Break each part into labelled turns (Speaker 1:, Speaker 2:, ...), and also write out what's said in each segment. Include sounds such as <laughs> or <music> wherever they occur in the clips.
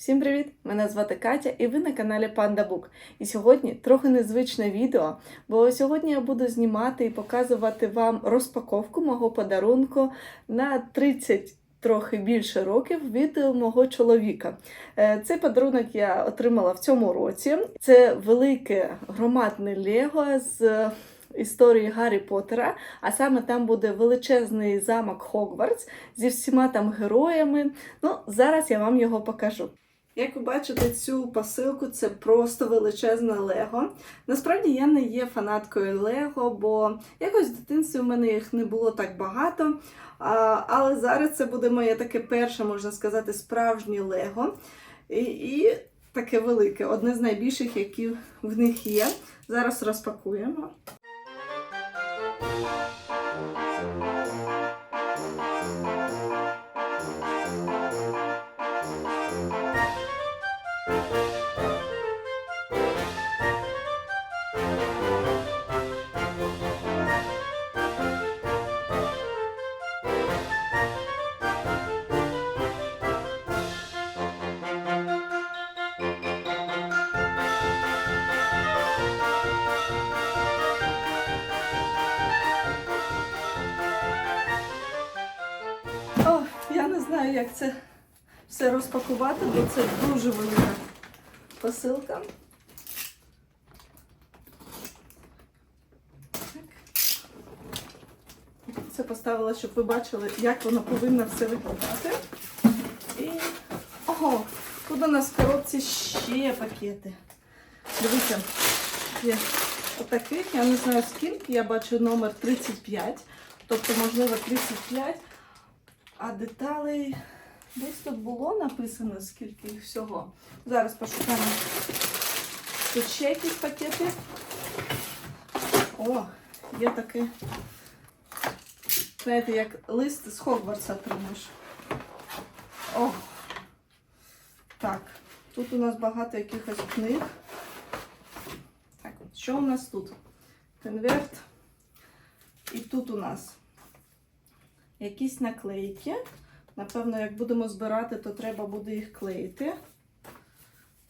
Speaker 1: Всім привіт! Мене звати Катя і ви на каналі Panda Book. І сьогодні трохи незвичне відео, бо сьогодні я буду знімати і показувати вам розпаковку мого подарунку на 30 трохи більше років від мого чоловіка. Е, Цей подарунок я отримала в цьому році. Це велике громадне Лего з історії Гаррі Поттера, а саме там буде величезний замок Хогвартс зі всіма там героями. Ну, зараз я вам його покажу. Як ви бачите, цю посилку це просто величезне Лего. Насправді я не є фанаткою Лего, бо якось в дитинстві в мене їх не було так багато. Але зараз це буде моє таке перше, можна сказати, справжнє Лего. І, і таке велике, одне з найбільших, які в них є. Зараз розпакуємо. Все розпакувати, бо це дуже велика посилка. Це поставила, щоб ви бачили, як воно повинно все виглядати. І. Ого! Тут у нас в коробці ще пакети. Дивіться, є отаких, я не знаю скільки, я бачу номер 35, тобто, можливо, 35. А деталей десь тут було написано, скільки їх всього. Зараз пошукаємо. Тут ще якісь пакети. О, є таке. Знаєте, як лист з Хогвартса отримаєш. О! Так, тут у нас багато якихось книг. Так, що у нас тут? Конверт. І тут у нас якісь наклейки. Напевно, як будемо збирати, то треба буде їх клеїти.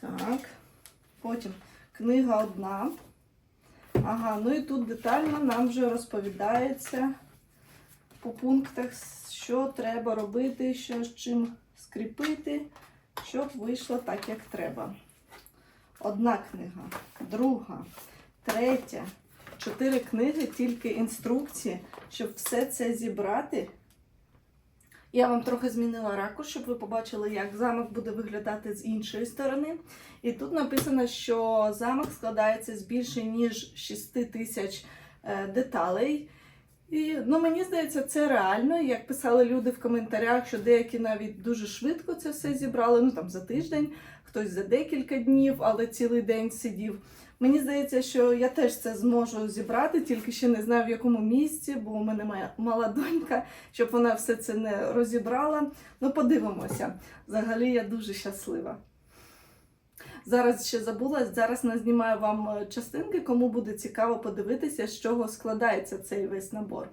Speaker 1: Так. Потім книга одна. Ага, ну і тут детально нам вже розповідається по пунктах, що треба робити, що з чим скріпити, щоб вийшло так, як треба. Одна книга, друга, третя. Чотири книги, тільки інструкції, щоб все це зібрати. Я вам трохи змінила ракурс, щоб ви побачили, як замок буде виглядати з іншої сторони. І тут написано, що замок складається з більше ніж 6 тисяч е, деталей. І ну, мені здається, це реально. Як писали люди в коментарях, що деякі навіть дуже швидко це все зібрали, ну там за тиждень, хтось за декілька днів, але цілий день сидів. Мені здається, що я теж це зможу зібрати, тільки ще не знаю в якому місці, бо у мене моя мала донька, щоб вона все це не розібрала. Ну, подивимося. Взагалі я дуже щаслива. Зараз ще забула, зараз назнімаю вам е, частинки, кому буде цікаво подивитися, з чого складається цей весь набор.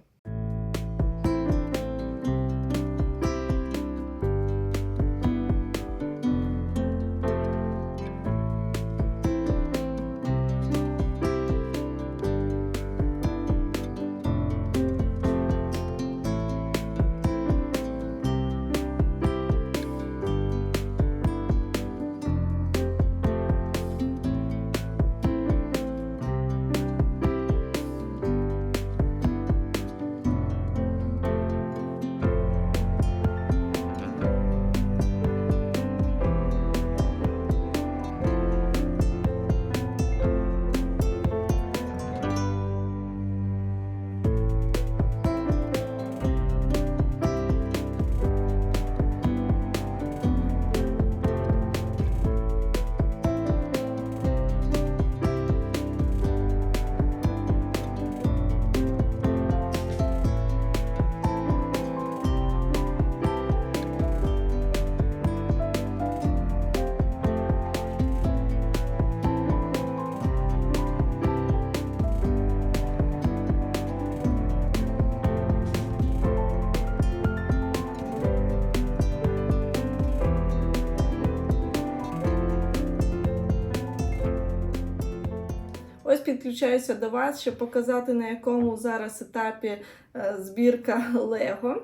Speaker 1: Підключаюся до вас, щоб показати, на якому зараз етапі е, збірка <laughs> Лего.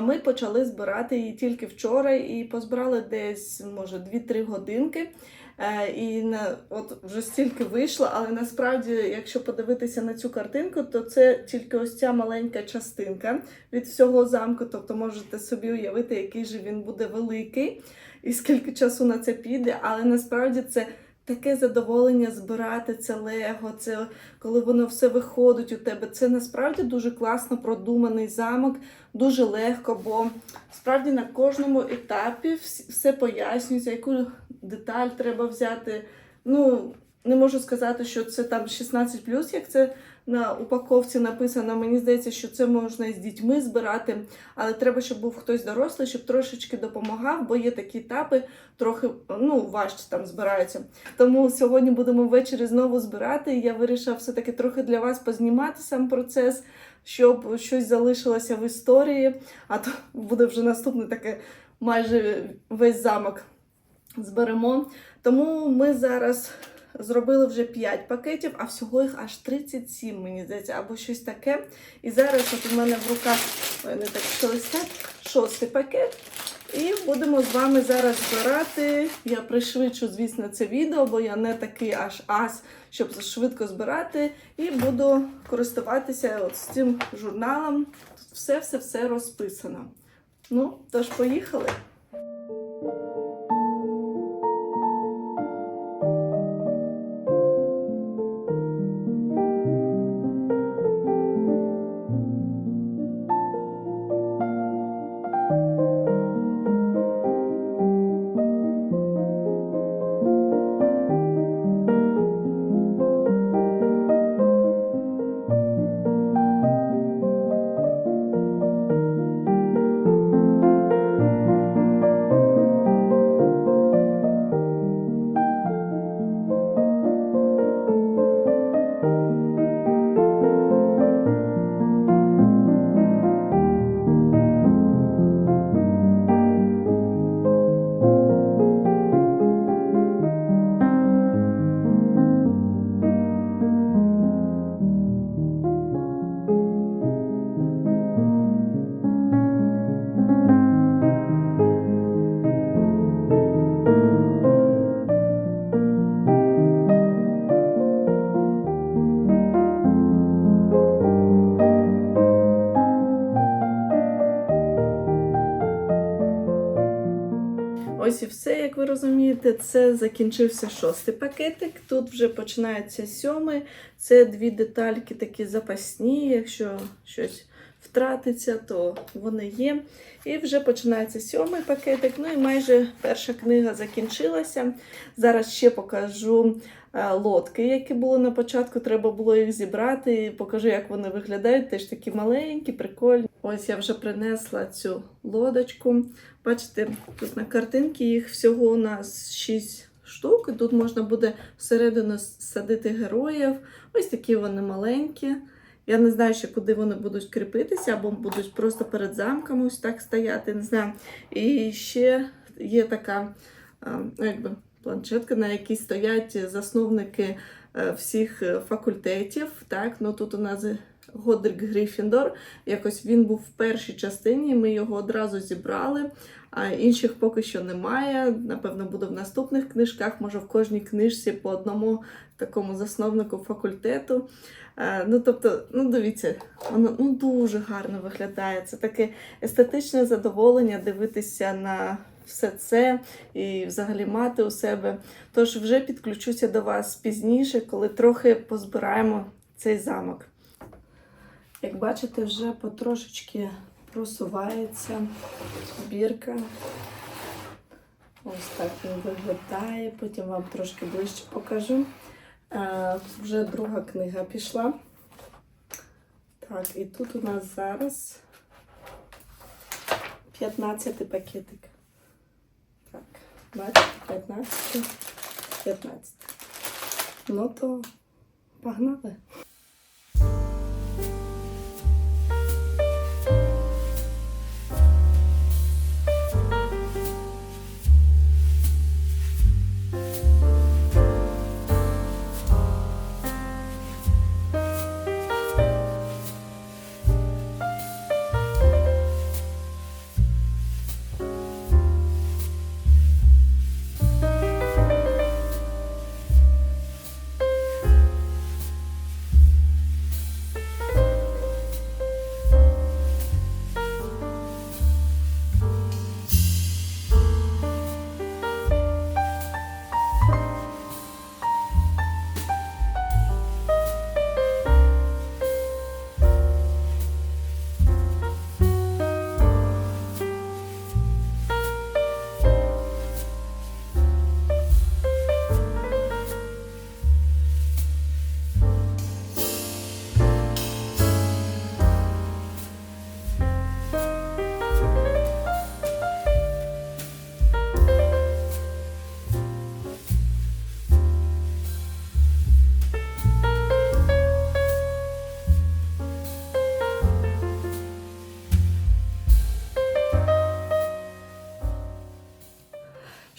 Speaker 1: Ми почали збирати її тільки вчора і позбирали десь, може, 2-3 годинки. Е, І на, от вже стільки вийшло, але насправді, якщо подивитися на цю картинку, то це тільки ось ця маленька частинка від всього замку. Тобто можете собі уявити, який же він буде великий і скільки часу на це піде. Але насправді це таке задоволення збирати це лего, це коли воно все виходить у тебе. Це насправді дуже класно продуманий замок, дуже легко, бо справді на кожному етапі все пояснюється, яку деталь треба взяти. Ну, не можу сказати, що це там 16 як це на упаковці написано. Мені здається, що це можна з дітьми збирати, але треба, щоб був хтось дорослий, щоб трошечки допомагав, бо є такі етапи, трохи ну, важче там збираються. Тому сьогодні будемо ввечері знову збирати. Я вирішила все-таки трохи для вас познімати сам процес, щоб щось залишилося в історії, а то буде вже наступне таке майже весь замок зберемо. Тому ми зараз зробили вже 5 пакетів, а всього їх аж 37, мені здається, або щось таке. І зараз от у мене в руках не так шелестять, шостий пакет. І будемо з вами зараз збирати. Я пришвидшу, звісно, це відео, бо я не такий аж ас, щоб швидко збирати. І буду користуватися от цим журналом. Тут все-все-все розписано. Ну, тож, поїхали. Розумієте, це закінчився шостий пакетик. Тут вже починається сьомий. Це дві детальки такі запасні. Якщо щось втратиться, то вони є. І вже починається сьомий пакетик. Ну і майже перша книга закінчилася. Зараз ще покажу лодки, які були на початку. Треба було їх зібрати. І покажу, як вони виглядають. Теж такі маленькі, прикольні. Ось я вже принесла цю лодочку. Бачите, тут на картинці їх всього у нас 6 штук. Тут можна буде всередину садити героїв. Ось такі вони маленькі. Я не знаю, ще куди вони будуть кріпитися, або будуть просто перед замком ось так стояти. Не знаю. І ще є така ну, якби, планшетка, на якій стоять засновники е, всіх е, факультетів. Так? Ну, тут у нас Годрік Грифіндор. Якось він був в першій частині, ми його одразу зібрали, а інших поки що немає. Напевно, буде в наступних книжках, може в кожній книжці по одному такому засновнику факультету. Е, Ну, тобто, ну дивіться, воно ну, дуже гарно виглядає. Це таке естетичне задоволення дивитися на все це і взагалі мати у себе. Тож вже підключуся до вас пізніше, коли трохи позбираємо цей замок. Як бачите, вже потрошечки просувається збірка. Ось так він виглядає, потім вам трошки ближче покажу. Вже друга книга пішла. Так, і тут у нас зараз 15 пакетик. Так, бачите, 15, 15. Ну то погнали.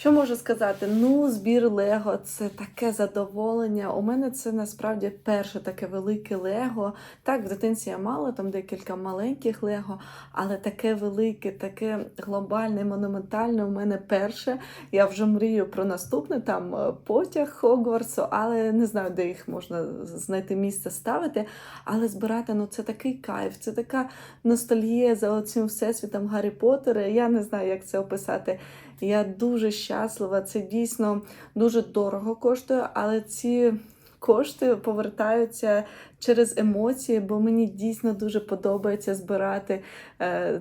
Speaker 1: Що можу сказати? Ну, збір Лего це таке задоволення. У мене це насправді перше таке велике Лего. Так, в дитинці я мала там декілька маленьких Лего, але таке велике, таке глобальне, монументальне у мене перше. Я вже мрію про наступне там е, потяг Хогвартсу, але не знаю, де їх можна знайти місце ставити. Але збирати ну це такий кайф, це така ностальгія за оцим всесвітом Гаррі Поттера. Я не знаю, як це описати. Я дуже щаслива. Це дійсно дуже дорого коштує, але ці кошти повертаються через емоції, бо мені дійсно дуже подобається збирати е,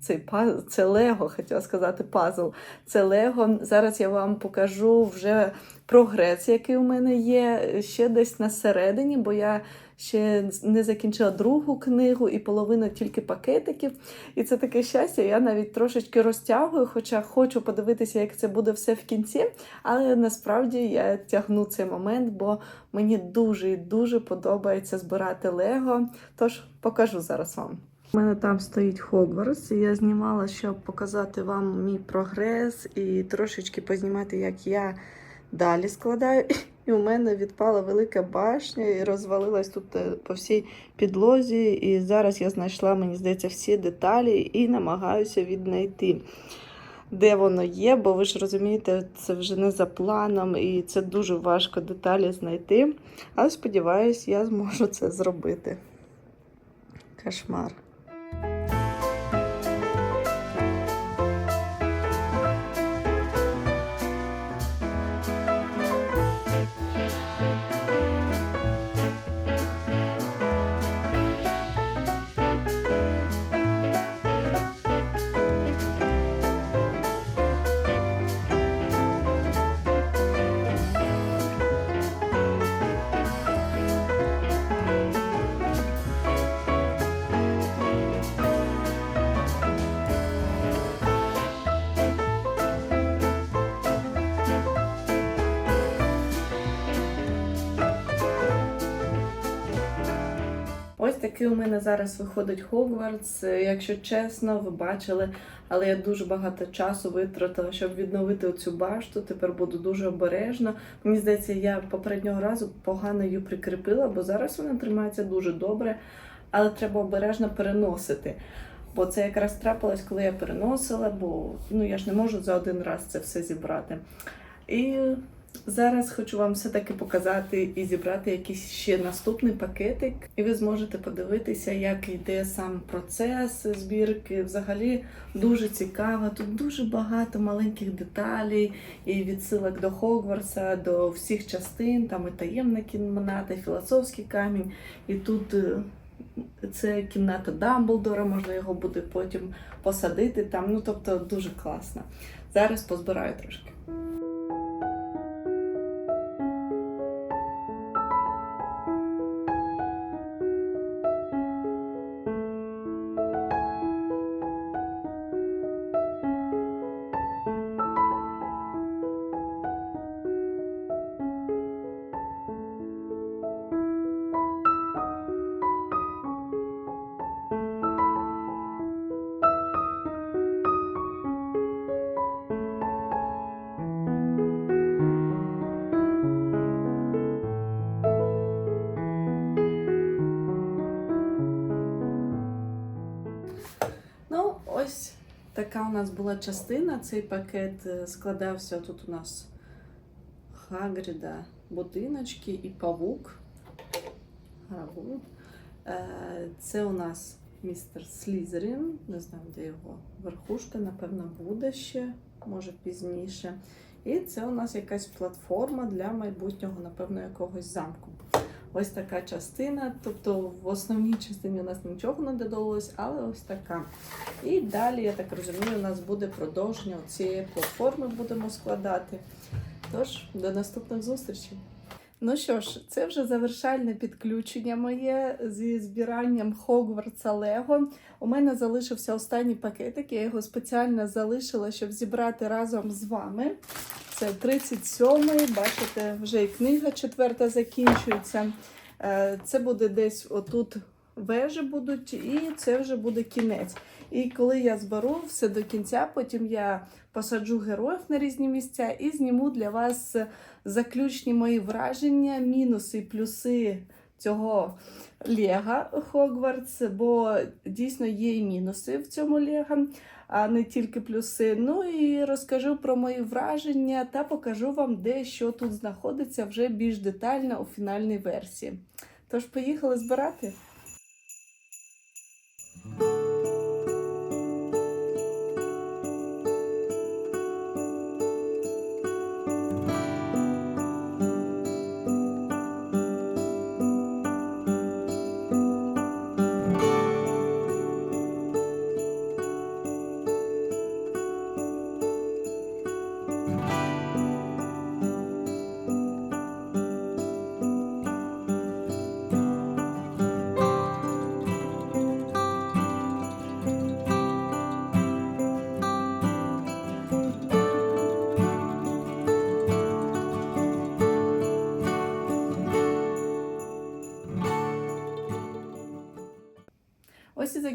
Speaker 1: цей пазл, це Лего, хотіла сказати пазл. Це Лего. Зараз я вам покажу вже прогрес, який у мене є ще десь на середині, бо я ще не закінчила другу книгу і половину тільки пакетиків. І це таке щастя. Я навіть трошечки розтягую, хоча хочу подивитися, як це буде все в кінці. Але насправді я тягну цей момент, бо мені дуже і дуже подобається збирати Лего. Тож покажу зараз вам. У мене там стоїть Хогвартс, і я знімала, щоб показати вам мій прогрес і трошечки познімати, як я далі складаю. <laughs> І у мене відпала велика башня і розвалилась тут е, по всій підлозі. І зараз я знайшла, мені здається, всі деталі і намагаюся віднайти, де воно є, бо ви ж розумієте, це вже не за планом, і це дуже важко деталі знайти. Але сподіваюсь, я зможу це зробити. Кошмар. Такий у мене зараз виходить Хогвартс. Якщо чесно, ви бачили, але я дуже багато часу витратила, щоб відновити цю башту. Тепер буду дуже обережна. Мені здається, я попереднього разу погано її прикріпила, бо зараз вона тримається дуже добре, але треба обережно переносити. Бо це якраз трапилось, коли я переносила, бо ну я ж не можу за один раз це все зібрати. І Зараз хочу вам все-таки показати і зібрати якийсь ще наступний пакетик, і ви зможете подивитися, як йде сам процес збірки. Взагалі дуже цікаво. Тут дуже багато маленьких деталей і відсилок до Хогвартса, до всіх частин, там і таємна кімната, і філософський камінь. І тут е, це кімната Дамблдора, можна його буде потім посадити там. Ну тобто дуже класно. Зараз позбираю трошки. Нас була частина. Цей пакет е, складався тут у нас Хагріда будиночки і павук. Е, Це у нас містер Слізерін. Не знаю, де його верхушка, напевно, буде ще, може пізніше. І це у нас якась платформа для майбутнього, напевно, якогось замку. Ось така частина. Тобто в основній частині у нас нічого не додалось, але ось така. І далі, я так розумію, у нас буде продовження цієї платформи, будемо складати. Тож, до наступних зустрічей. Ну що ж, це вже завершальне підключення моє зі збиранням Хогвартса Лего. У мене залишився останній пакетик, я його спеціально залишила, щоб зібрати разом з вами. Це 37-й, бачите, вже і книга четверта закінчується. Е, Це буде десь отут вежі будуть, і це вже буде кінець. І коли я зберу все до кінця, потім я посаджу героїв на різні місця і зніму для вас заключні мої враження, мінуси і плюси цього Лего Хогвартс, бо дійсно є і мінуси в цьому Лего, а не тільки плюси. Ну і розкажу про мої враження та покажу вам, де що тут знаходиться вже більш детально у фінальній версії. Тож, поїхали збирати.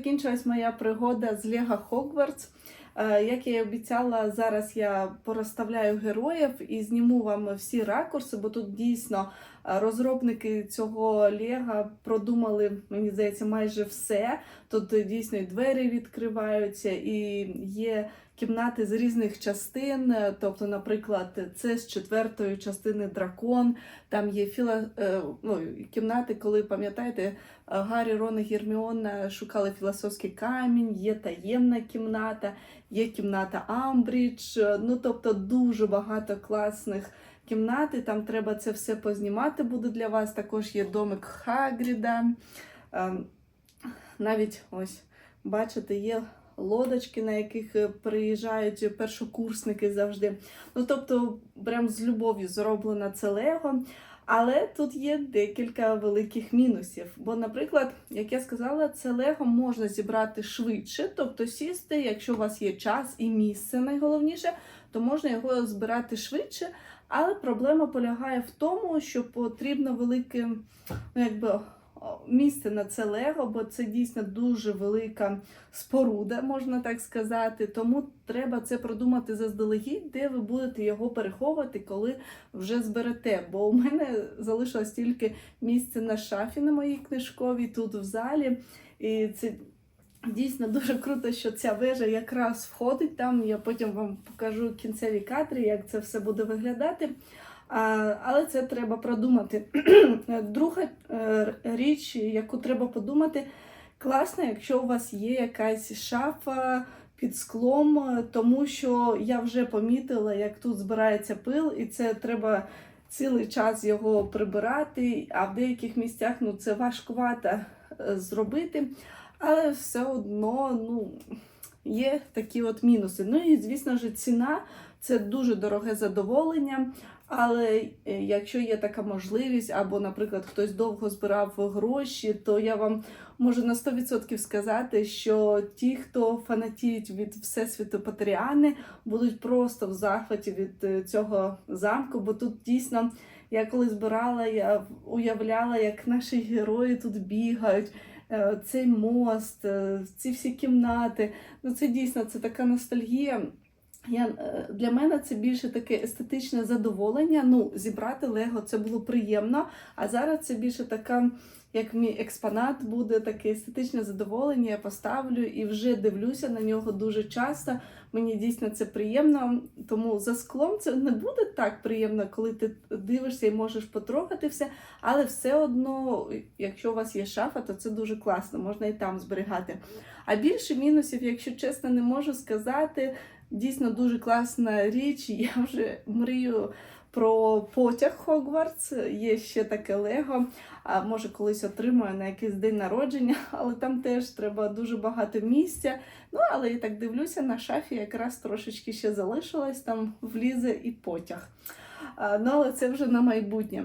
Speaker 1: Закінчилась моя пригода з Лего Хогвартс. Е, Як я і обіцяла, зараз я порозставляю героїв і зніму вам всі ракурси, бо тут дійсно розробники цього Лего продумали, мені здається, майже все. Тут е, дійсно і двері відкриваються, і є кімнати з різних частин. Е, Тобто, наприклад, це з четвертої частини дракон. Там є філа... е, ну, кімнати, коли пам'ятаєте, Гаррі, Рон і Герміона шукали філософський камінь, є таємна кімната, є кімната Амбрідж. Ну тобто дуже багато класних кімнат. і Там треба це все познімати буде для вас. Також є домик Хагріда. Ем, Навіть ось бачите, є. Лодочки, на яких е, приїжджають першокурсники завжди. Ну, тобто, прям з любов'ю зроблено це Лего. Але тут є декілька великих мінусів. Бо, наприклад, як я сказала, це лего можна зібрати швидше, тобто сісти, якщо у вас є час і місце, найголовніше, то можна його збирати швидше. Але проблема полягає в тому, що потрібно велике ну, якби, місце на це лего, бо це дійсно дуже велика споруда, можна так сказати. Тому треба це продумати заздалегідь, де ви будете його переховувати, коли вже зберете. Бо у мене залишилось тільки місце на шафі на моїй книжковій, тут в залі. І це дійсно дуже круто, що ця вежа якраз входить там. Я потім вам покажу кінцеві кадри, як це все буде виглядати. Але це треба продумати. <clears throat> Друга е, річ, яку треба подумати, класно, якщо у вас є якась шафа під склом, е, тому що я вже помітила, як тут збирається пил, і це треба цілий час його прибирати, а в деяких місцях ну, це важкувато е, зробити. Але все одно ну, є такі от мінуси. Ну і, звісно ж, ціна це дуже дороге задоволення. Але е, якщо є така можливість, або, наприклад, хтось довго збирав гроші, то я вам можу на 100% сказати, що ті, хто фанатіють від Всесвіту Патріани, будуть просто в захваті від е, цього замку, бо тут дійсно. Я коли збирала, я уявляла, як наші герої тут бігають, цей мост, е, ці всі кімнати. Ну це дійсно це така ностальгія. Я, е, для мене це більше таке естетичне задоволення. Ну, зібрати Лего це було приємно, а зараз це більше така, як мій експонат буде таке естетичне задоволення. Я поставлю і вже дивлюся на нього дуже часто. Мені дійсно це приємно. Тому за склом це не буде так приємно, коли ти дивишся і можеш потрогати все. Але все одно, якщо у вас є шафа, то це дуже класно, можна і там зберігати. А більше мінусів, якщо чесно, не можу сказати. Дійсно дуже класна річ. Я вже мрію про потяг Хогвартс. Є ще таке Лего. А може колись отримаю на якийсь день народження, <laughs> але там теж треба дуже багато місця. Ну, але я так дивлюся, на шафі якраз трошечки ще залишилось, там влізе і потяг. Ну, але це вже на майбутнє.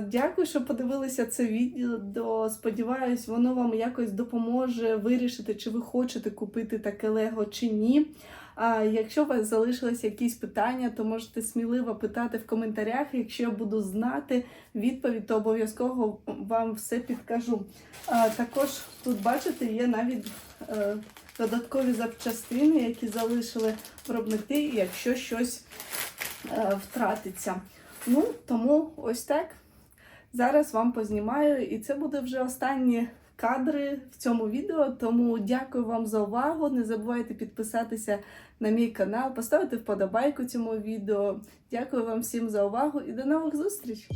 Speaker 1: Дякую, що подивилися це відео. Сподіваюсь, воно вам якось допоможе вирішити, чи ви хочете купити таке Лего чи ні. А якщо у вас залишились якісь питання, то можете сміливо питати в коментарях. Якщо я буду знати відповідь, то обов'язково вам все підкажу. Також тут, бачите, є навіть е, додаткові запчастини, які залишили виробники, якщо щось е, втратиться. Ну, тому ось так. Зараз вам познімаю, і це буде вже останні кадри в цьому відео. Тому дякую вам за увагу. Не забувайте підписатися на мій канал, поставити вподобайку цьому відео. Дякую вам всім за увагу і до нових зустрічей!